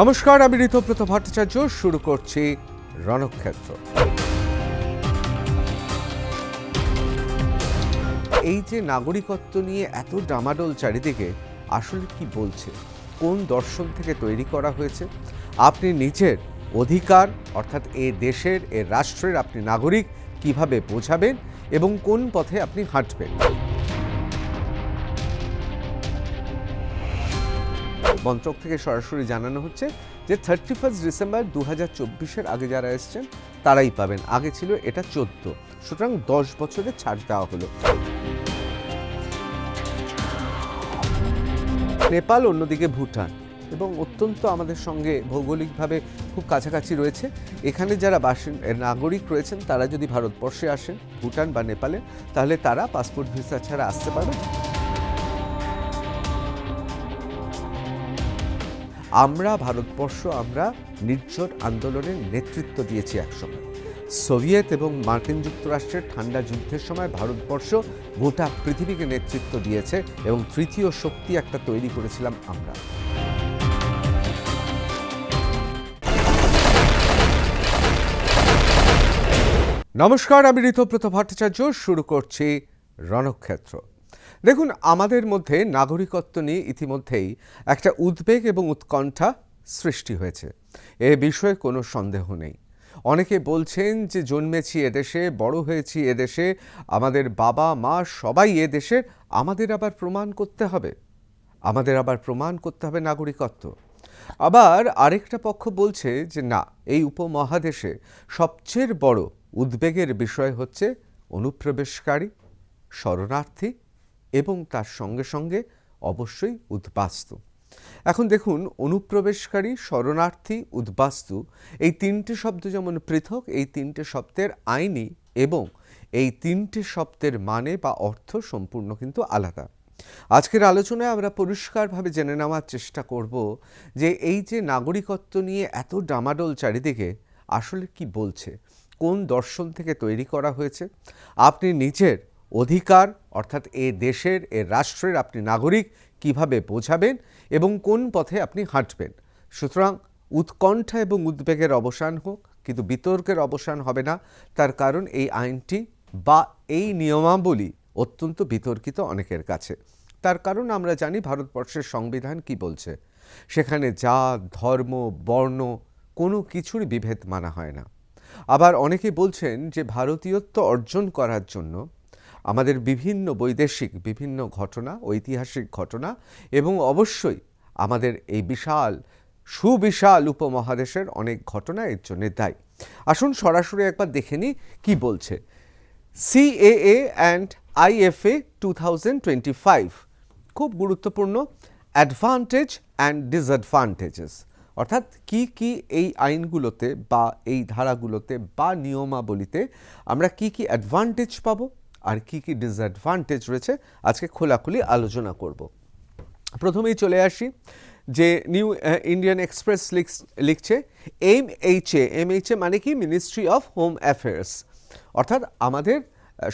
নমস্কার, আমি ঋতব্রত ভট্টাচার্য। শুরু করছি রণক্ষেত্র। এই যে নাগরিকত্ব নিয়ে এত ডামাডোল চারিদিকে, আসলে কি বলছে? কোন দর্শন থেকে তৈরি করা হয়েছে? আপনি নিজের অধিকার, অর্থাৎ এ দেশের, এ রাষ্ট্রের আপনি নাগরিক, কীভাবে বোঝাবেন এবং কোন পথে আপনি হাঁটবেন? মন্ত্রক থেকে সরাসরি জানানো হচ্ছে যে থার্টি ফার্স্ট ডিসেম্বর দু হাজার চব্বিশের আগে যারা এসছেন, তারাই পাবেন। আগে ছিল এটা চোদ্দ। সুতরাং দশ বছরের ছাড় দেওয়া হলো। নেপাল, অন্যদিকে ভুটান এবং অত্যন্ত আমাদের সঙ্গে ভৌগোলিকভাবে খুব কাছাকাছি রয়েছে। এখানে যারা বাসিন নাগরিক রয়েছেন, তারা যদি ভারতবর্ষে আসেন, ভুটান বা নেপালে, তাহলে তারা পাসপোর্ট ভিসা ছাড়া আসতে পারবে আমরা, ভারতবর্ষ, আমরা নির্ঝর আন্দোলনের নেতৃত্ব দিয়েছি একসময়। সোভিয়েত এবং মার্কিন যুক্তরাষ্ট্রের ঠান্ডা যুদ্ধের সময় ভারতবর্ষ গোটা পৃথিবীকে নেতৃত্ব দিয়েছে এবং তৃতীয় শক্তি একটা তৈরি করেছিলাম আমরা। নমস্কার, আমি ঋতব্রত ভট্টাচার্য। শুরু করছি রণক্ষেত্র। দেখুন, আমাদের মধ্যে নাগরিকত্ব নিয়ে ইতিমধ্যেই একটা উদ্বেগ এবং উৎকণ্ঠা সৃষ্টি হয়েছে। এ বিষয়ে কোনো সন্দেহ নেই। অনেকে বলছেন যে, জন্মেছি এদেশে বড় হয়েছি এদেশে আমাদের বাবা, মা সবাই এদেশের আমাদের আবার প্রমাণ করতে হবে। আমাদের আবার প্রমাণ করতে হবে নাগরিকত্ব। আবার আরেকটা পক্ষ বলছে যে, না, এই উপমহাদেশে সবচেয়ে বড় উদ্বেগের বিষয় হচ্ছে অনুপ্রবেশকারী, শরণার্থী এবং তার সঙ্গে সঙ্গে অবশ্যই উদ্বাস্তু। এখন দেখুন, অনুপ্রবেশকারী, শরণার্থী, উদ্বাস্তু, এই তিনটে শব্দ যেমন পৃথক, এই তিনটে শব্দের আইনি এবং এই তিনটে শব্দের মানে বা অর্থ সম্পূর্ণ কিন্তু আলাদা। আজকের আলোচনায় আমরা পরিষ্কারভাবে জেনে নেওয়ার চেষ্টা করব যে এই যে নাগরিকত্ব নিয়ে এত ডামাডোল চারিদিকে আসলে কি বলছে? কোন দর্শন থেকে তৈরি করা হয়েছে? আপনি নিজের অধিকার, অর্থাৎ এ দেশের, এ রাষ্ট্রের আপনি নাগরিক কীভাবে বোঝাবেন এবং কোন পথে আপনি হাঁটবেন। সুতরাং উৎকণ্ঠা এবং উদ্বেগের অবসান হোক, কিন্তু বিতর্কের অবসান হবে না। তার কারণ এই আইনটি বা এই নিয়মাবলী অত্যন্ত বিতর্কিত অনেকের কাছে। তার কারণ আমরা জানি ভারতবর্ষের সংবিধান কি বলছে। সেখানে জাত, ধর্ম, বর্ণ কোনো কিছুর বিভেদ মানা হয় না। আবার অনেকে বলছেন যে ভারতীয়ত্ব অর্জন করার জন্য আমাদের বিভিন্ন বৈদেশিক, বিভিন্ন ঘটনা, ঐতিহাসিক ঘটনা এবং অবশ্যই আমাদের এই বিশাল, সুবিশাল উপমহাদেশের অনেক ঘটনা এর জন্য দায়ী। আসুন সরাসরি একবার দেখে নিই কী বলছে। CAA and IFA two thousand twenty five, খুব গুরুত্বপূর্ণ, অ্যাডভান্টেজ অ্যান্ড ডিসঅ্যাডভান্টেজেস। অর্থাৎ কি কি এই আইনগুলোতে বা এই ধারাগুলোতে বা নিয়মাবলীতে আমরা কি কি অ্যাডভান্টেজ পাবো? আর কি কি ডিসঅ্যাডভান্টেজ রয়েছে, আজকে খোলাখুলি আলোচনা করব। প্রথমেই চলে আসি যে নিউ ইন্ডিয়ান এক্সপ্রেস লিখছে M H A M H A মানে কি? মিনিস্ট্রি অফ হোম অ্যাফেয়ার্স অর্থাৎ আমাদের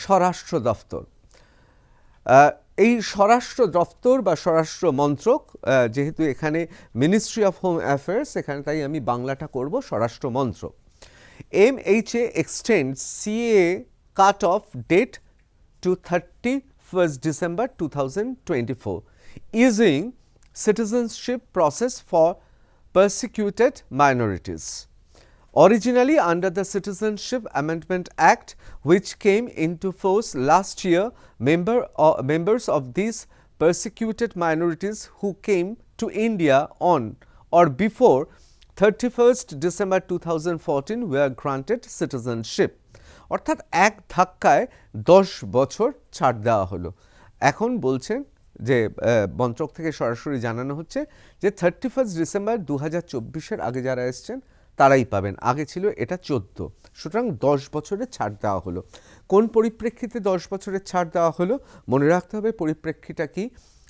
স্বরাষ্ট্র দফতর এই স্বরাষ্ট্র দফতর বা স্বরাষ্ট্র মন্ত্রক যেহেতু এখানে মিনিস্ট্রি অফ হোম অ্যাফেয়ার্স এখানে তাই আমি বাংলাটা করব, স্বরাষ্ট্র মন্ত্রক। M H A extend CA cut off date to 31st December 2024, easing citizenship process for persecuted minorities. Originally under the Citizenship Amendment Act, which came into force last year, member, uh, members of these persecuted minorities who came to India on or before 31st December 2014 were granted citizenship. অর্থাৎ এক ধাক্কায় দশ বছর ছাড় দেওয়া হলো। এখন বলছেন যে মন্ত্রক থেকে সরাসরি জানানো হচ্ছে যে থার্টি ফার্স্ট ডিসেম্বর দু হাজার চব্বিশের আগে যারা এসছেন, তারাই পাবেন। আগে ছিল এটা চোদ্দ। সুতরাং দশ বছরের ছাড় দেওয়া হলো। কোন পরিপ্রেক্ষিতে দশ বছরের ছাড় দেওয়া হলো? মনে রাখতে হবে, পরিপ্রেক্ষিটা কি?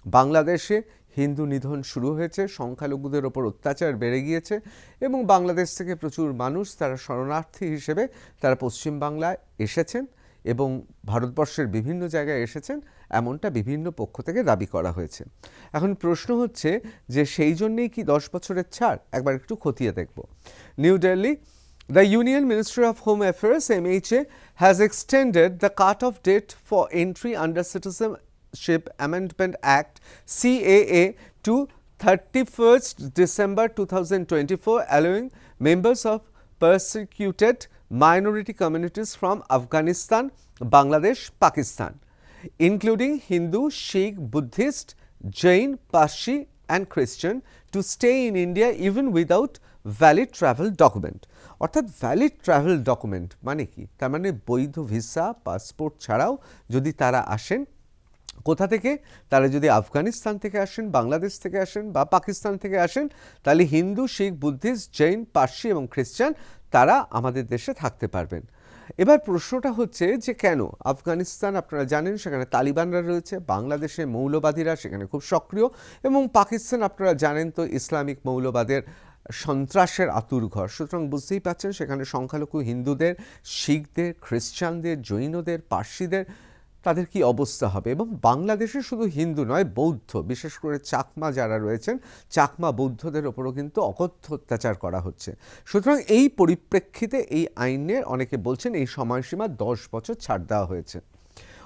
বাংলাদেশে হিন্দু নিধন শুরু হয়েছে, সংখ্যালঘুদের ওপর অত্যাচার বেড়ে গিয়েছে এবং বাংলাদেশ থেকে প্রচুর মানুষ তারা শরণার্থী হিসেবে তারা পশ্চিমবাংলায় এসেছেন এবং ভারতবর্ষের বিভিন্ন জায়গায় এসেছেন, এমনটা বিভিন্ন পক্ষ থেকে দাবি করা হয়েছে। এখন প্রশ্ন হচ্ছে যে সেই জন্যেই কি দশ বছরের ছাড়? একবার একটু খতিয়ে দেখব। New Delhi The Union Ministry of Home Affairs MHA has extended the cut-off date for entry under Citizenship Amendment Act CAA to 31st December 2024 allowing members of persecuted minority communities from Afghanistan, Bangladesh, Pakistan including Hindu, Sikh, Buddhist, Jain, Parsi and Christian to stay in India even without valid travel document অর্থাৎ valid travel document মানে কি তার মানে বৈধ visa passport ছাড়াও যদি তারা আসেন কোথা থেকে? তারা যদি আফগানিস্তান থেকে আসেন, বাংলাদেশ থেকে আসেন বা পাকিস্তান থেকে আসেন, তাহলে হিন্দু, শিখ, বুদ্ধিস্ট, জৈন, পার্সি এবং খ্রিস্টান, তারা আমাদের দেশে থাকতে পারবেন। এবার প্রশ্নটা হচ্ছে যে কেন আফগানিস্তান, আপনারা জানেন, সেখানে তালিবানরা রয়েছে, বাংলাদেশে মৌলবাদীরা সেখানে খুব সক্রিয় এবং পাকিস্তান, আপনারা জানেন তো, ইসলামিক মৌলবাদের সন্ত্রাসের আতুর ঘর। সুতরাং বুঝতেই পাচ্ছেন সেখানে সংখ্যালঘু হিন্দুদের, শিখদের, খ্রিস্টানদের, জৈনদের, পার্সিদের তাদের কি অবস্থা হবে? এবং বাংলাদেশে শুধু হিন্দু নয় বৌদ্ধ বিশেষ করে চাকমা যারা রয়েছেন চাকমা বৌদ্ধদের ওপরও কিন্তু অকথ্য অত্যাচার করা হচ্ছে। সুতরাং এই পরিপ্রেক্ষিতে এই আইনের অনেকে বলছেন এই সময়সীমা দশ বছর ছাড় দেওয়া হয়েছে।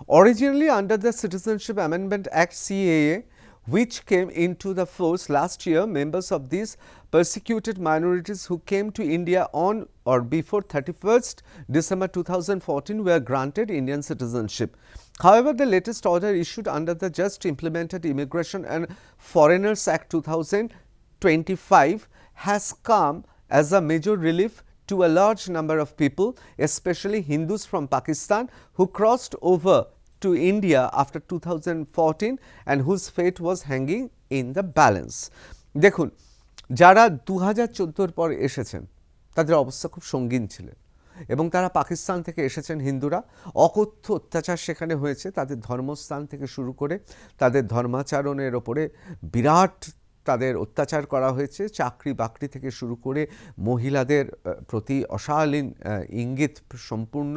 Originally under the citizenship amendment act CAA, which came into the force last year, members of these persecuted minorities who came to India on or before 31st December 2014 were granted Indian citizenship. However, the latest order issued under the just implemented Immigration and Foreigners Act 2025 has come as a major relief to a large number of people, especially Hindus from Pakistan who crossed over to India after 2014 and whose fate was hanging in the balance. দেখুন, যারা দু হাজার চোদ্দোর পর এসেছেন, তাদের অবস্থা খুব সঙ্গীন ছিলেন এবং তারা পাকিস্তান থেকে এসেছেন হিন্দুরা। অকথ্য অত্যাচার সেখানে হয়েছে, তাদের ধর্মস্থান থেকে শুরু করে তাদের ধর্মাচরণের ওপরে বিরাট তাদের অত্যাচার করা হয়েছে। চাকরি বাকরি থেকে শুরু করে মহিলাদের প্রতি অশালীন ইঙ্গিত সম্পূর্ণ।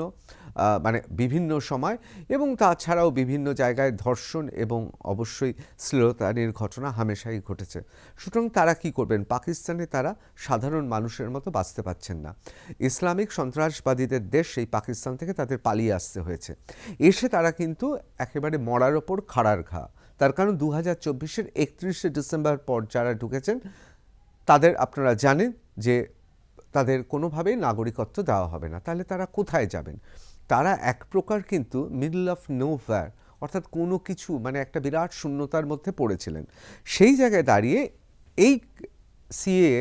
মানে বিভিন্ন সময় এবং তাছাড়াও বিভিন্ন জায়গায় ধর্ষণ এবং অবশ্যই শ্লীলতাহানির ঘটনা হামেশাই ঘটেছে। সুতরাং তারা কি করবেন? পাকিস্তানে তারা সাধারণ মানুষের মতো বাঁচতে পারছেন না। ইসলামিক সন্ত্রাসবাদীদের দেশ সেই পাকিস্তান থেকে তাদের পালিয়ে আসতে হয়েছে। এসে তারা কিন্তু একেবারে মরার ওপর খাড়ার ঘা। তার কারণ দু হাজার চব্বিশের একত্রিশে ডিসেম্বর পর যারা ঢুকেছেন, তাদের আপনারা জানেন যে তাদের কোনোভাবেই নাগরিকত্ব দেওয়া হবে না। তাহলে তারা কোথায় যাবেন? তারা এক প্রকার কিন্তু মিডল অফ নো ফ্যার অর্থাৎ কোনো কিছু মানে একটা বিরাট শূন্যতার মধ্যে পড়েছিলেন সেই জায়গায় দাঁড়িয়ে এই সিএ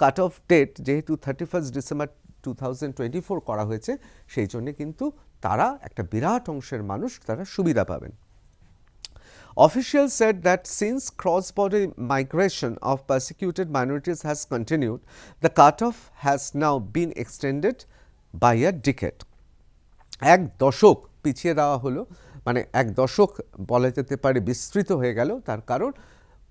কাট অফ ডেট যেহেতু thirty first December two thousand twenty four করা হয়েছে সেই জন্যে কিন্তু তারা একটা বিরাট অংশের মানুষ তারা সুবিধা পাবেন Officials said that since cross border migration of persecuted minorities has continued, the cutoff has now been extended by a decade. এক দশক পিছিয়ে দেওয়া হলো মানে এক দশক বলা যেতে পারে বিস্তৃত হয়ে গেল তার কারণ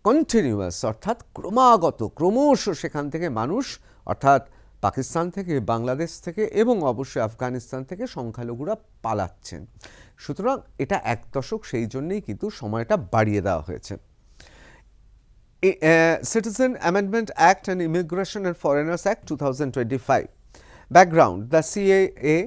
কন্টিনিউয়াস অর্থাৎ ক্রমাগত ক্রমশ সেখান থেকে মানুষ অর্থাৎ পাকিস্তান থেকে বাংলাদেশ থেকে এবং অবশ্যই আফগানিস্তান থেকে সংখ্যালঘুরা পালাচ্ছেন সুতরাং এটা এক দশক সেই জন্যেই কিন্তু সময়টা বাড়িয়ে দেওয়া হয়েছে I- uh, Citizen Amendment Act and Immigration and Foreigners Act 2025. Background The CAA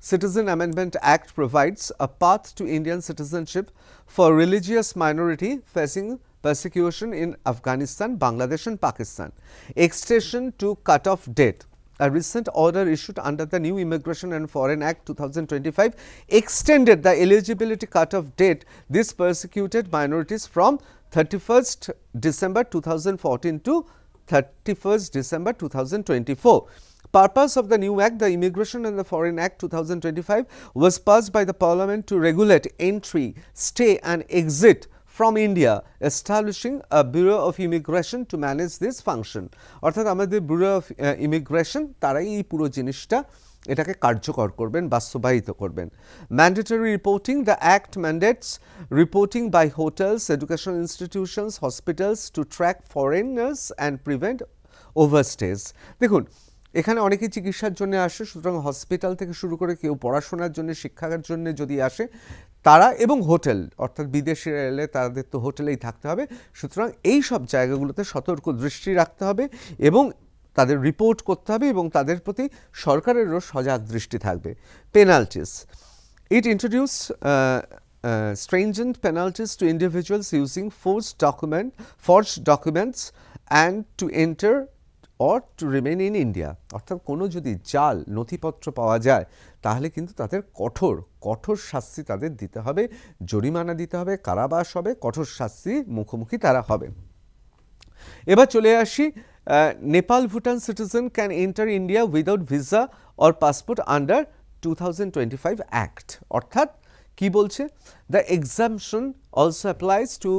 Citizen Amendment Act provides a path to Indian citizenship for religious minority facing persecution in Afghanistan, Bangladesh, and Pakistan. Extension to cutoff date. A recent order issued under the new Immigration and Foreign Act 2025 extended the eligibility cutoff date these persecuted minorities from 31st December 2014 to 31st December 2024. Purpose of the new act, the Immigration and the Foreign Act 2025 was passed by the Parliament to regulate entry, stay and exit from India, establishing a Bureau of Immigration to manage this function. অর্থাৎ আমাদের bureau of immigration তারাই এই পুরো জিনিসটা এটাকে কার্যকর করবেন বাস্তবায়িত করবেন mandatory reporting the act mandates reporting by hotels education institutions hospitals to track foreigners and prevent overstays দেখুন এখানে অনেকেই চিকিৎসার জন্য আসে সুতরাং হসপিটাল থেকে শুরু করে কেউ পড়াশোনার জন্য শিক্ষার জন্য যদি আসে তারা এবং হোটেল অর্থাৎ বিদেশে এলে তাদের তো হোটেলেই থাকতে হবে। সুতরাং এই সব জায়গাগুলোতে সতর্ক দৃষ্টি রাখতে হবে এবং তাদের রিপোর্ট করতে হবে এবং তাদের প্রতি সরকারেরও সজাগ দৃষ্টি থাকবে। Penalties it introduce stringent penalties to individuals using forged document, forged documents, and to enter or to remain in India. অর্থাৎ কোনো যদি জাল, নথিপত্র পাওয়া যায়, তাহলে কিন্তু তাদের কঠোর কঠোর শাস্তি তাদের দিতে হবে, জরিমানা দিতে হবে, কারাবাস হবে, কঠোর শাস্তির মুখোমুখি তারা হবে এবার চলে আসি Nepal Bhutan citizen can enter India without visa or passport under two thousand twenty five act অর্থাৎ কি বলছে the exemption also applies to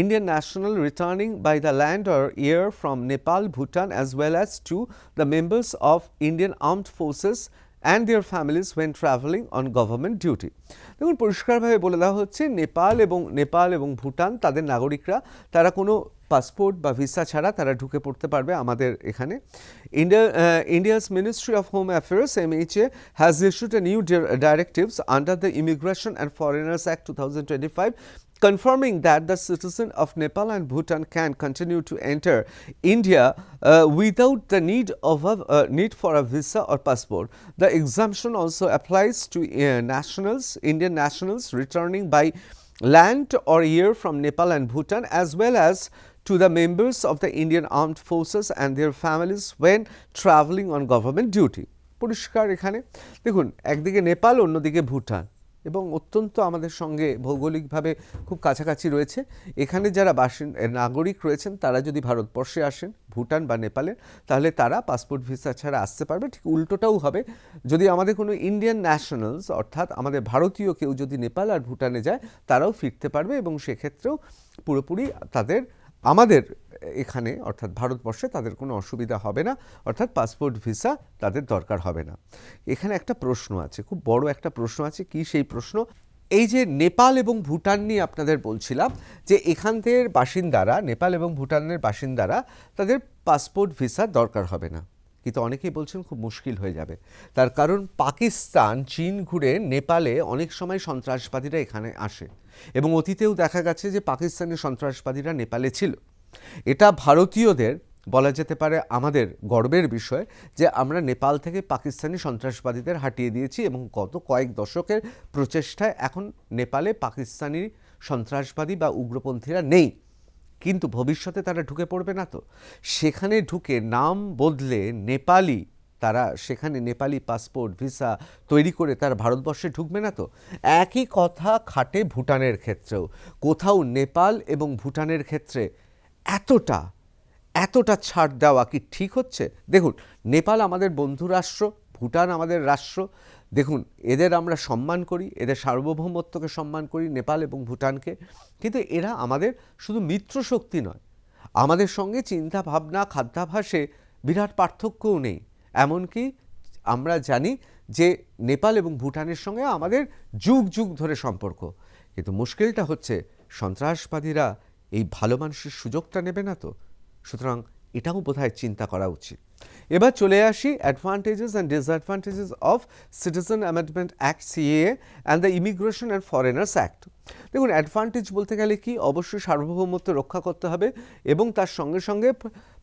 Indian national returning by the land or air from Nepal Bhutan as well as to the members of Indian armed forces and their families when traveling on government duty দেখুন, পরিষ্কারভাবে বলে দেওয়া হচ্ছে, নেপাল এবং নেপাল এবং ভুটান, তাদের নাগরিকরা, তারা কোনো পাসপোর্ট বা ভিসা ছাড়া তারা ঢুকে পড়তে পারবে আমাদের এখানে। India India's ministry of home affairs M H A has issued a new directives under the immigration and foreigners act two thousand twenty five confirming that the citizen of Nepal and Bhutan can continue to enter India uh, without the need of a uh, need for a visa or passport. The exemption also applies to uh, nationals, Indian nationals returning by land or air from Nepal and Bhutan, as well as to the members of the Indian armed forces and their families when traveling on government duty. পরিষ্কার এখানে দেখুন একদিকে নেপাল অন্যদিকে ভুটান এবং অত্যন্ত আমাদের সঙ্গে ভৌগোলিকভাবে খুব কাছাকাছি রয়েছে। এখানে যারা বাসিন নাগরিক রয়েছেন, তারা যদি ভারতবর্ষে আসেন, ভুটান বা নেপালে তাহলে তারা পাসপোর্ট ভিসা ছাড়া আসতে পারবে। ঠিক উল্টোটাও হবে। যদি আমাদের কোনো ইন্ডিয়ান ন্যাশনালস, অর্থাৎ আমাদের ভারতীয় কেউ যদি নেপাল আর ভুটানে যায়, তারাও ফিরতে পারবে এবং সেক্ষেত্রেও পুরোপুরি তাদের, আমাদের এখানে, অর্থাৎ ভারতবর্ষে তাদের কোনো অসুবিধা হবে না, অর্থাৎ পাসপোর্ট ভিসা তাদের দরকার হবে না। এখানে একটা প্রশ্ন আছে, খুব বড় একটা প্রশ্ন আছে, কি সেই প্রশ্ন? এই যে নেপাল এবং ভুটান নিয়ে আপনাদের বলছিলাম, যে এখানদের বাসিন্দারা, নেপাল এবং ভুটানের বাসিন্দারা তাদের পাসপোর্ট ভিসা দরকার হবে না। কিন্তু অনেকেই বলছেন খুব মুশকিল হয়ে যাবে। তার কারণ পাকিস্তান, চীন ঘুরে নেপালে অনেক সময় সন্ত্রাসবাদীরা এখানে আসে। এবং অতীতেও দেখা গেছে যে পাকিস্তানের সন্ত্রাসবাদীরা নেপালে ছিল। এটা ভারতীয়দের বলা যেতে পারে আমাদের গর্বের বিষয় যে আমরা নেপাল থেকে পাকিস্তানি সন্ত্রাসবাদীদের হাটিয়ে দিয়েছি এবং গত কয়েক দশকের প্রচেষ্টায় এখন নেপালে পাকিস্তানি সন্ত্রাসবাদী বা উগ্রপন্থীরা নেই। কিন্তু ভবিষ্যতে তারা ঢুকে পড়বে না তো। সেখানে ঢুকে নাম বদলে নেপালি, তারা সেখানে নেপালি পাসপোর্ট, ভিসা তৈরি করে তারা ভারতবর্ষে ঢুকবে না তো। একই কথা খাটে ভুটানের ক্ষেত্রেও। কোথাও নেপাল এবং ভুটানের ক্ষেত্রে এতটা এতটা ছাড় দেওয়া কি ঠিক হচ্ছে? দেখুন, নেপাল আমাদের বন্ধু রাষ্ট্র ভুটান আমাদের রাষ্ট্র। দেখুন, এদের আমরা সম্মান করি, এদের সার্বভৌমত্বকে সম্মান করি, নেপাল এবং ভুটানকে। কিন্তু এরা আমাদের শুধু মিত্র শক্তি নয়। আমাদের সঙ্গে চিন্তা ভাবনা খাদ্যাভাসে বিরাট পার্থক্যও নেই। এমনকি আমরা জানি যে নেপাল এবং ভুটানের সঙ্গে আমাদের যুগ যুগ ধরে সম্পর্ক। কিন্তু মুশকিলটা হচ্ছে সন্ত্রাসবাদীরা এই ভালো মানুষের সুযোগটা নেবে না তো? সুতরাং এটাও বোধহয় চিন্তা করা উচিত। এবার চলে আসি advantages and disadvantages of citizen amendment act CA and the immigration and foreigners act দেখুন অ্যাডভান্টেজ বলতে গেলে কি? অবশ্যই সার্বভৌমত্ব রক্ষা করতে হবে এবং তার সঙ্গে সঙ্গে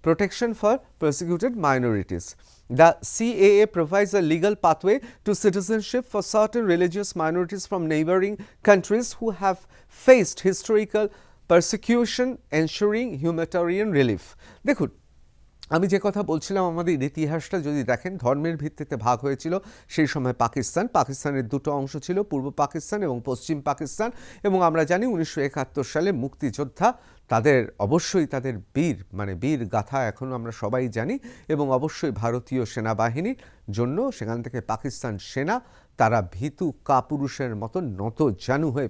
protection for prosecuted minorities The CAA provides a legal pathway to citizenship for certain religious minorities from neighboring countries who have faced historical persecution, ensuring humanitarian relief. দেখুন আমি যে কথা বলছিলাম আমাদের ইতিহাসটা যদি দেখেন ধর্মের ভিত্তিতে ভাগ হয়েছিল সেই সময় পাকিস্তান। পাকিস্তানের দুটো অংশ ছিল পূর্ব পাকিস্তান এবং পশ্চিম পাকিস্তান। এবং আমরা জানি উনিশশো একাত্তর সালে মুক্তিযোদ্ধা তাদের অবশ্যই তাদের বীর মানে বীর গাথা এখন আমরা সবাই জানি। এবং অবশ্যই ভারতীয় সেনাবাহিনীর জন্য সেখান থেকে পাকিস্তান সেনা তারা ভীতু কাপুরুষের মতো নত জানু হয়ে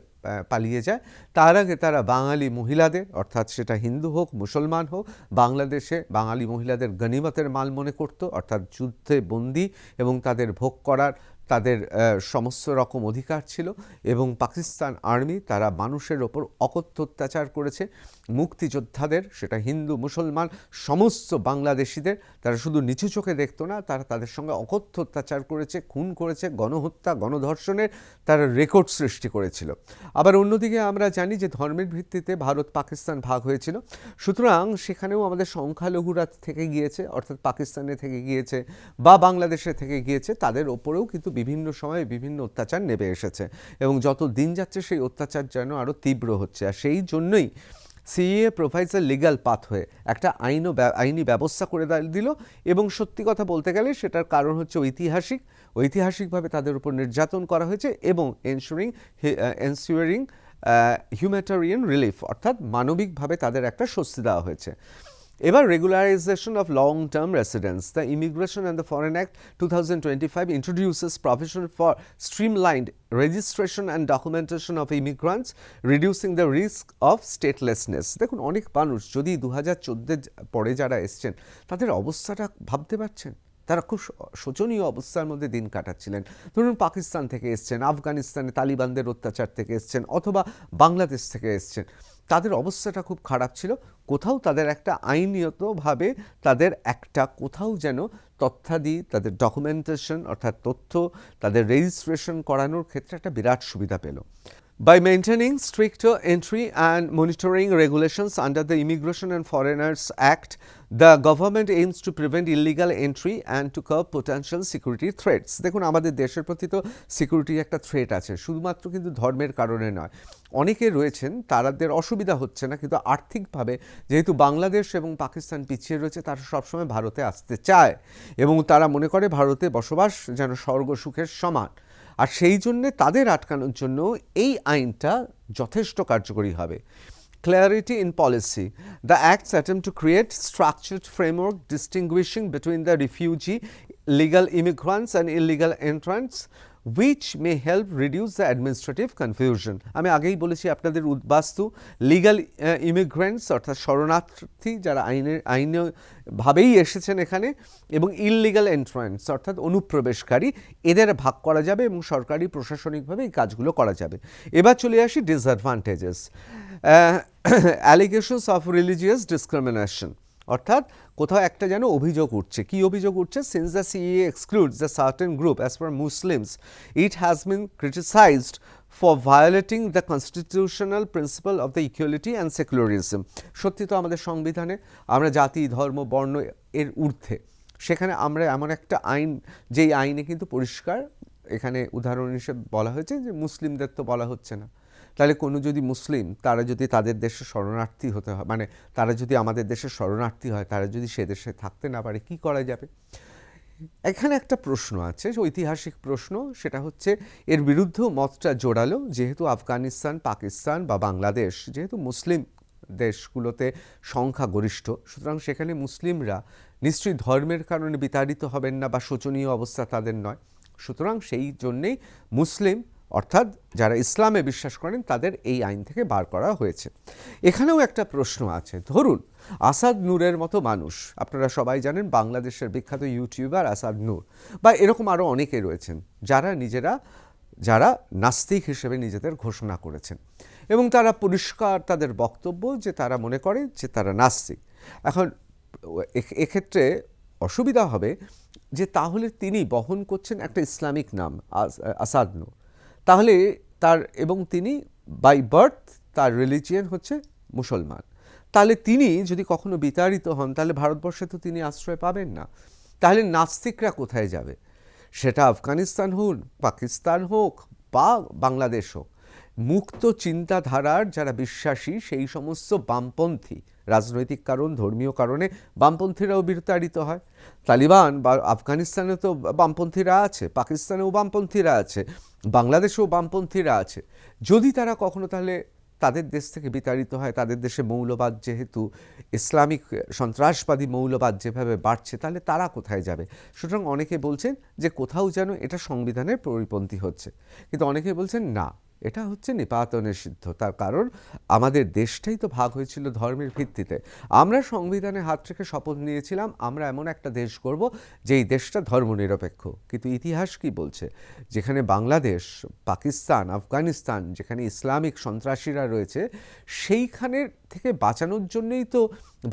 পালিয়ে যায়। তার আগে তারা বাঙালি মহিলাদের, অর্থাৎ সেটা হিন্দু হোক, মুসলমান হোক, বাংলাদেশে বাঙালি মহিলাদের গণিমতের মাল মনে করত, অর্থাৎ যুদ্ধে বন্দি এবং তাদের ভোগ করার তাদের সমস্ত রকম অধিকার ছিল। এবং পাকিস্তান আর্মি তারা মানুষের ওপর অকথ্য অত্যাচার করেছে। মুক্তিযোদ্ধাদের, সেটা হিন্দু, মুসলমান, সমস্ত বাংলাদেশিদের, তারা শুধু নিচু চোখে দেখতো না, তারা তাদের সঙ্গে অকথ্য অত্যাচার করেছে, খুন করেছে, গণহত্যা, গণধর্ষণের তারা রেকর্ড সৃষ্টি করেছিল। আবার অন্যদিকে আমরা জানি যে ধর্মের ভিত্তিতে ভারত পাকিস্তান ভাগ হয়েছিল। সুতরাং সেখানেও আমাদের সংখ্যালঘুরা থেকে গিয়েছে, অর্থাৎ পাকিস্তানে থেকে গিয়েছে বা বাংলাদেশে থেকে গিয়েছে, তাদের ওপরেও কিন্তু বিভিন্ন সময়ে বিভিন্ন অত্যাচার নেমে এসেছে। এবং যত দিন যাচ্ছে সেই অত্যাচার যেন আরও তীব্র হচ্ছে। আর সেই জন্যই CA provides a legal pathway একটা আইনও আইনি ব্যবস্থা করে দিল এবং সত্যি কথা বলতে গেলে সেটার কারণ হচ্ছে ঐতিহাসিক, ঐতিহাসিকভাবে তাদের উপর নির্যাতন করা হয়েছে এবং এনশিউরিং এনসিওরিং হিউম্যাটারিয়ান রিলিফ অর্থাৎ মানবিকভাবে তাদের একটা স্বস্তি দেওয়া হয়েছে। এবার regularisation of long term residence the immigration and the foreign act two thousand twenty five introduces provision for streamline registration and documentation of immigrants reducing the risk of statelessness দেখুন, অনেক মানুষ যদি দু হাজার পরে যারা এসছেন, তাদের অবস্থাটা ভাবতে পারছেন? তারা খুব শোচনীয় অবস্থার মধ্যে দিন কাটাচ্ছিলেন। ধরুন পাকিস্তান থেকে এসছেন, আফগানিস্তানে তালিবানদের অত্যাচার থেকে এসছেন অথবা বাংলাদেশ থেকে এসছেন। তাদের অবস্থাটা খুব খারাপ ছিল। কোথাও তাদের একটা আইনিয়তভাবে তাদের একটা কোথাও যেন তথ্যাদি, তাদের ডকুমেন্টেশন অর্থাৎ তথ্য, তাদের রেজিস্ট্রেশন করানোর ক্ষেত্রে একটা বিরাট সুবিধা পেল। By maintaining stricter entry and monitoring regulations under the Immigration and Foreigners Act, the government aims to prevent illegal entry and to curb potential security threats. দেখুন আমাদের দেশের প্রতি তো সিকিউরিটি একটা থ্রেট আছে শুধুমাত্র কিন্তু ধর্মের কারণে নয় অনেকে রয়েছেন তাদের অসুবিধা হচ্ছে না কিন্তু আর্থিকভাবে যেহেতু বাংলাদেশ এবং পাকিস্তান পিছিয়ে রয়েছে তারা সবসময় ভারতে আসতে চায় এবং তারা মনে করে ভারতে বসবাস যেন স্বর্গ সুখের সমান আর সেই জন্যে তাদের আটকানোর জন্য এই আইনটা যথেষ্ট কার্যকরী হবে। Clarity in policy the acts attempt to create structured framework distinguishing between the refugee legal immigrants and illegal entrants which may help reduce the administrative confusion আমি আগেই বলেছি আপনাদের উদ্বাস্তু লিগাল ইমিগ্রেন্টস অর্থাৎ শরণার্থী যারা আইনের আইনে ভাবেই এসেছেন এখানে এবং ইললিগাল এন্ট্রান্স অর্থাৎ অনুপ্রবেশকারী, এদের ভাগ করা যাবে এবং সরকারি প্রশাসনিকভাবে এই কাজগুলো করা যাবে। এবার চলে আসি disadvantages allegations of religious discrimination অর্থাৎ কোথাও একটা যেন অভিযোগ উঠছে। কি অভিযোগ উঠছে? Since the CA excludes the certain group as per Muslims it has been criticised for violating the constitutional principle of the equality and secularism সত্যি তো আমাদের সংবিধানে আমরা জাতি, ধর্ম, বর্ণ এর ঊর্ধ্বে। সেখানে আমরা এমন একটা আইন, যেই আইনে কিন্তু পরিষ্কার এখানে উদাহরণ হিসেবে বলা হয়েছে যে মুসলিমদের তো বলা হচ্ছে না। তাহলে কোনো যদি মুসলিম, তারা যদি তাদের দেশে শরণার্থী হতে হয় মানে তারা যদি আমাদের দেশে শরণার্থী হয়, তারা যদি সে দেশে থাকতে না পারে, কি করা যাবে? এখানে একটা প্রশ্ন আছে ঐতিহাসিক প্রশ্ন, সেটা হচ্ছে এর বিরুদ্ধেও মতটা জোরালো, যেহেতু আফগানিস্তান, পাকিস্তান বা বাংলাদেশ, যেহেতু মুসলিম দেশগুলোতে সংখ্যা গরিষ্ঠ, সুতরাং সেখানে মুসলিমরা নিশ্চয়ই ধর্মের কারণে বিতাড়িত হবেন না বা শোচনীয় অবস্থা তাদের নয়। সুতরাং সেই জন্যেই মুসলিম অর্থাৎ যারা ইসলামে বিশ্বাস করেন, তাদের এই আইন থেকে বার করা হয়েছে। এখানেও একটা প্রশ্ন আছে। ধরুন, আসাদ নূরের মতো মানুষ, আপনারা সবাই জানেন বাংলাদেশের বিখ্যাত ইউটিউবার আসাদ নূর, বা এরকম আরও অনেকে রয়েছেন, যারা নিজেরা, যারা নাস্তিক হিসেবে নিজেদের ঘোষণা করেছেন। এবং তারা পরিষ্কার তাদের বক্তব্য যে তারা মনে করে যে তারা নাস্তিক। এখন এক্ষেত্রে অসুবিধা হবে যে তাহলে তিনি বহন করছেন একটা ইসলামিক নাম আসাদ নূর। তাহলে তার এবং তিনি বাই বার্থ তার রিলিজিয়ান হচ্ছে মুসলমান। তাহলে তিনি যদি কখনো বিতাড়িত হন, তাহলে ভারতবর্ষে তো তিনি আশ্রয় পাবেন না। তাহলে নাস্তিকরা কোথায় যাবে? সেটা আফগানিস্তান হোক, পাকিস্তান হোক বা বাংলাদেশ হোক। মুক্ত চিন্তাধারার যারা বিশ্বাসী, সেই সমস্ত বামপন্থী রাজনৈতিক কারণ, ধর্মীয় কারণে বামপন্থীরাও বিতাড়িত হয়। তালিবান বা আফগানিস্তানে তো বামপন্থীরা আছে, পাকিস্তানেও বামপন্থীরা আছে, বাংলাদেশেও বামপন্থীরা আছে। যদি তারা কখনো তাহলে তাদের দেশ থেকে বিতাড়িত হয়, তাদের দেশে মৌলবাদ যেহেতু, ইসলামিক সন্ত্রাসবাদী মৌলবাদ যেভাবে বাড়ছে, তাহলে তারা কোথায় যাবে? সুতরাং অনেকে বলছেন যে কোথাও যেন এটা সংবিধানের পরিপন্থী হচ্ছে। কিন্তু অনেকে বলছেন না। এটা হচ্ছে নিপাতনের সিদ্ধ তার কারণ আমাদের দেশটাই তো ভাগ হয়েছিল ধর্মের ভিত্তিতে। আমরা সংবিধানে হাত রেখে শপথ নিয়েছিলাম, আমরা এমন একটা দেশ করব যেই দেশটা ধর্মনিরপেক্ষ। কিন্তু ইতিহাস কি বলছে? যেখানে বাংলাদেশ, পাকিস্তান, আফগানিস্তান, যেখানে ইসলামিক সন্ত্রাসীরা রয়েছে, সেইখানের থেকে বাঁচানোর জন্যই তো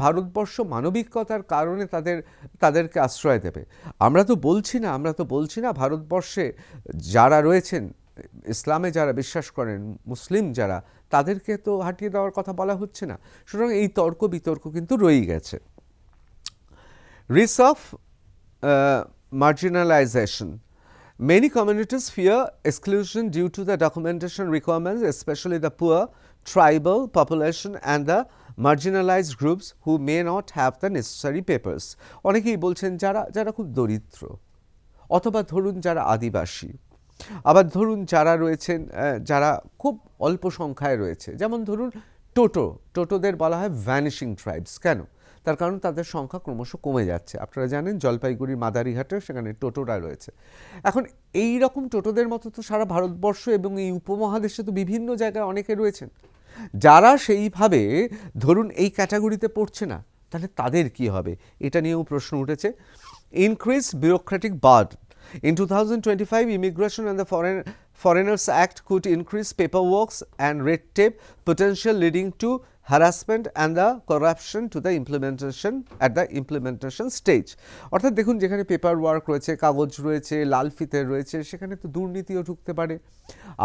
ভারতবর্ষ মানবিকতার কারণে তাদের, তাদেরকে আশ্রয় দেবে। আমরা তো বলছি না, আমরা তো বলছি না ভারতবর্ষে যারা রয়েছেন ইসলামে যারা বিশ্বাস করেন, মুসলিম যারা, তাদেরকে তো হাঁটিয়ে দেওয়ার কথা বলা হচ্ছে না। সুতরাং এই তর্ক বিতর্ক কিন্তু রয়েই গেছে। Risk of marginalisation many communities fear exclusion due to the documentation requirements specially the poor tribal population and the marginalise groups who may not have the necessary papers অনেকেই বলছেন, যারা যারা খুব দরিদ্র, অথবা ধরুন যারা আদিবাসী আবার ধরুন যারা রয়েছেন যারা খুব অল্প সংখ্যায় রয়েছে, যেমন ধরুন টোটো, টোটোদের বলা হয় ভ্যানিশিং ট্রাইবস কেন? তার কারণ তাদের সংখ্যা ক্রমশ কমে যাচ্ছে। আপনারা জানেন জলপাইগুড়ির মাদারিঘাটেও সেখানে টোটোরা রয়েছে। এখন এই রকম টোটোদের মতো তো সারা ভারতবর্ষ এবং এই উপমহাদেশে তো বিভিন্ন জায়গায় অনেকে রয়েছেন। যারা সেইভাবে ধরুন এই ক্যাটাগরিতে পড়ছে না, তাহলে তাদের কি হবে? এটা নিয়েও প্রশ্ন উঠেছে। Increase bureaucratic burden In 2025, Immigration and the Foreign, Foreigners Act could increase paperwork and red tape, potential leading to harassment and the corruption to the implementation at the implementation stage. অর্থাৎ দেখুন যেখানে পেপার ওয়ার্ক রয়েছে কাগজ রয়েছে লাল ফিতে রয়েছে সেখানে তো দুর্নীতিও ঢুকতে পারে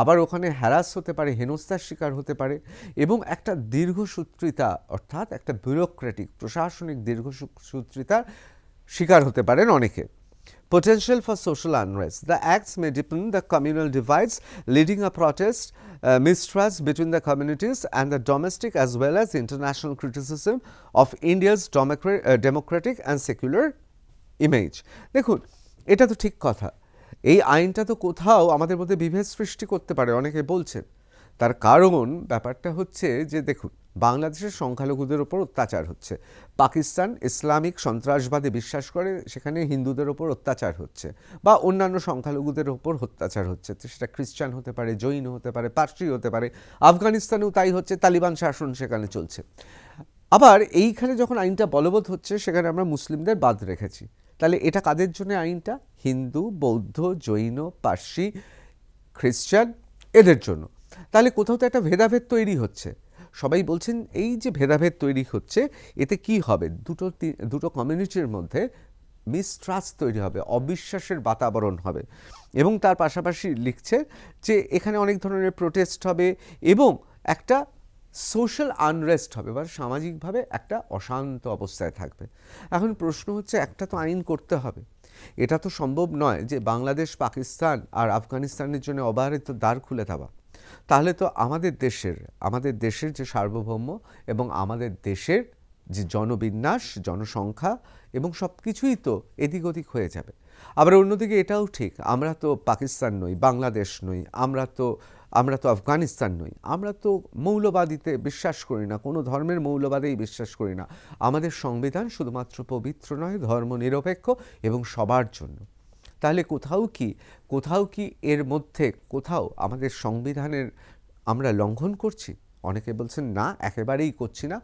আবার ওখানে হ্যারাস হতে পারে হেনস্থার শিকার হতে পারে এবং একটা দীর্ঘসূত্রিতা অর্থাৎ একটা ব্যুরোক্রেটিক প্রশাসনিক দীর্ঘসূত্রিতার শিকার হতে পারেন অনেকে Potential for social unrest. The acts may deepen the communal divides, leading a protest, uh, mistrust between the communities, and the domestic as well as international criticism of India's democra- uh, democratic and secular image. দেখুন এটা তো ঠিক কথা এই আইনটা তো কোথাও আমাদের মধ্যে বিভেদ সৃষ্টি করতে পারে অনেকে বলছেন তার কারণ ব্যাপারটা হচ্ছে যে দেখুন, বাংলাদেশের সংখ্যালঘুদের ওপর অত্যাচার হচ্ছে। পাকিস্তান ইসলামিক সন্ত্রাসবাদে বিশ্বাস করে, সেখানে হিন্দুদের ওপর অত্যাচার হচ্ছে বা অন্যান্য সংখ্যালঘুদের ওপর অত্যাচার হচ্ছে। সেটা খ্রিস্টান হতে পারে, জৈন হতে পারে, পার্সি হতে পারে, আফগানিস্তানেও তাই হচ্ছে, তালিবান শাসন সেখানে চলছে। আবার এইখানে যখন আইনটা বলবৎ হচ্ছে, সেখানে আমরা মুসলিমদের বাদ রেখেছি। তাহলে এটা কাদের জন্য আইনটা? হিন্দু, বৌদ্ধ, জৈন, পার্সি, খ্রিস্টান, এদের জন্য। তাহলে কোথাও তো একটা ভেদাভেদ তৈরি হচ্ছে। সবাই বলছেন, এই যে ভেদাভেদ তৈরি হচ্ছে, এতে কি হবে? দুটো দুটো কমিউনিটির মধ্যে মিসট্রাস্ট তৈরি হবে, অবিশ্বাসের বাতাবরণ হবে। এবং তার পাশাপাশি লিখছে যে এখানে অনেক ধরনের প্রোটেস্ট হবে এবং একটা সোশ্যাল আনরেস্ট হবে বা সামাজিকভাবে একটা অশান্ত অবস্থায় থাকবে। এখন প্রশ্ন হচ্ছে, একটা তো আইন করতে হবে। এটা তো সম্ভব নয় যে বাংলাদেশ, পাকিস্তান আর আফগানিস্তানের জন্য অবারিত দ্বার খুলে দেওয়া। তাহলে তো আমাদের দেশের আমাদের দেশের যে সার্বভৌম এবং আমাদের দেশের যে জনবিন্যাস, জনসংখ্যা এবং সব কিছুই তো এদিক ওদিক হয়ে যাবে। আবার অন্যদিকে এটাও ঠিক, আমরা তো পাকিস্তান নই, বাংলাদেশ নই, আমরা তো আমরা তো আফগানিস্তান নই, আমরা তো মৌলবাদীতে বিশ্বাস করি না, কোনো ধর্মের মৌলবাদেই বিশ্বাস করি না। আমাদের সংবিধান শুধুমাত্র পবিত্র নয়, ধর্মনিরপেক্ষ এবং সবার জন্য। তাহলে কোথাও কি কোথাও কি এর মধ্যে কোথাও আমাদের সংবিধানের আমরা লঙ্ঘন করছি? অনেকে বলছেন, না, একেবারেই করছি না।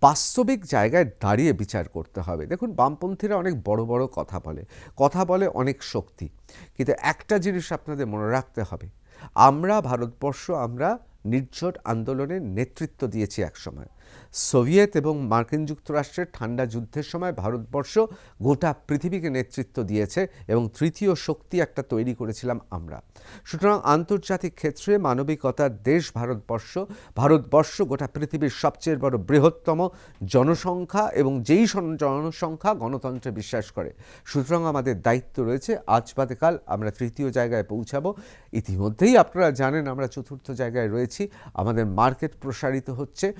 বাস্তবিক জায়গায় দাঁড়িয়ে বিচার করতে হবে। দেখুন, বামপন্থীরা অনেক বড় বড় কথা বলে। কথা বলে অনেক শক্তি। কিন্তু একটা জিনিস আপনাদের মনে রাখতে হবে। আমরা, ভারতবর্ষ, আমরা নির্ঝট আন্দোলনের নেতৃত্ব দিয়েছি একসময়। সোভিয়েত এবং মার্কিন যুক্তরাষ্ট্রের ঠান্ডা যুদ্ধের সময় ভারতবর্ষ গোটা পৃথিবীকে নেতৃত্ব দিয়েছে এবং তৃতীয় শক্তি একটা তৈরি করেছিলাম আমরা। সুতরাং আন্তর্জাতিক ক্ষেত্রে মানবিকতার দেশ, ভারতবর্ষ ভারতবর্ষ গোটা পৃথিবীর সবচেয়ে বড় বৃহত্তম জনসংখ্যা এবং যেই জনসংখ্যা গণতন্ত্রে বিশ্বাস করে। সুতরাং আমাদের দায়িত্ব রয়েছে, আজ বাদে কাল আমরা তৃতীয় জায়গায় পৌঁছাবো। ইতিমধ্যেই আপনারা জানেন আমরা চতুর্থ জায়গায় রয়েছি। আমাদের মার্কেট প্রসারিত হচ্ছে।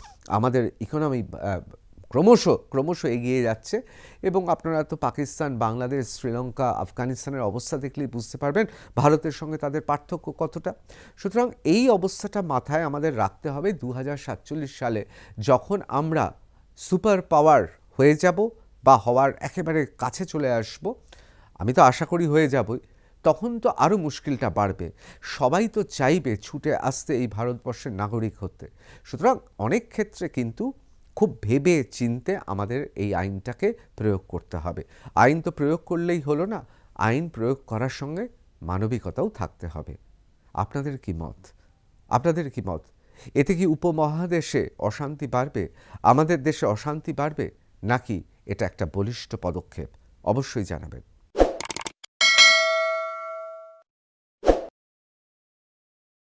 আমাদের ইকোনমি ক্রমশ ক্রমশ এগিয়ে যাচ্ছে এবং আপনারা তো পাকিস্তান, বাংলাদেশ, শ্রীলঙ্কা, আফগানিস্তানের অবস্থা দেখলেই বুঝতে পারবেন ভারতের সঙ্গে তাদের পার্থক্য কতটা। সুতরাং এই অবস্থাটা মাথায় আমাদের রাখতে হবে দু হাজার সাতচল্লিশ সালে যখন আমরা সুপার পাওয়ার হয়ে যাব বা হওয়ার একেবারে কাছে চলে আসব, আমি তো আশা করি হয়ে যাবই। তখন তো আরও মুশকিলটা বাড়বে। সবাই তো চাইবে ছুটে আসতে এই ভারতবর্ষের নাগরিক হতে। সুতরাং অনেক ক্ষেত্রে কিন্তু খুব ভেবে চিনতে আমাদের এই আইনটাকে প্রয়োগ করতে হবে। আইন তো প্রয়োগ করলেই হলো না, আইন প্রয়োগ করার সঙ্গে মানবিকতাও থাকতে হবে। আপনাদের কি মত? আপনাদের কি মত? এতে কি উপমহাদেশে অশান্তি বাড়বে? আমাদের দেশে অশান্তি বাড়বে? নাকি এটা একটা বলিষ্ঠ পদক্ষেপ? অবশ্যই জানাবেন।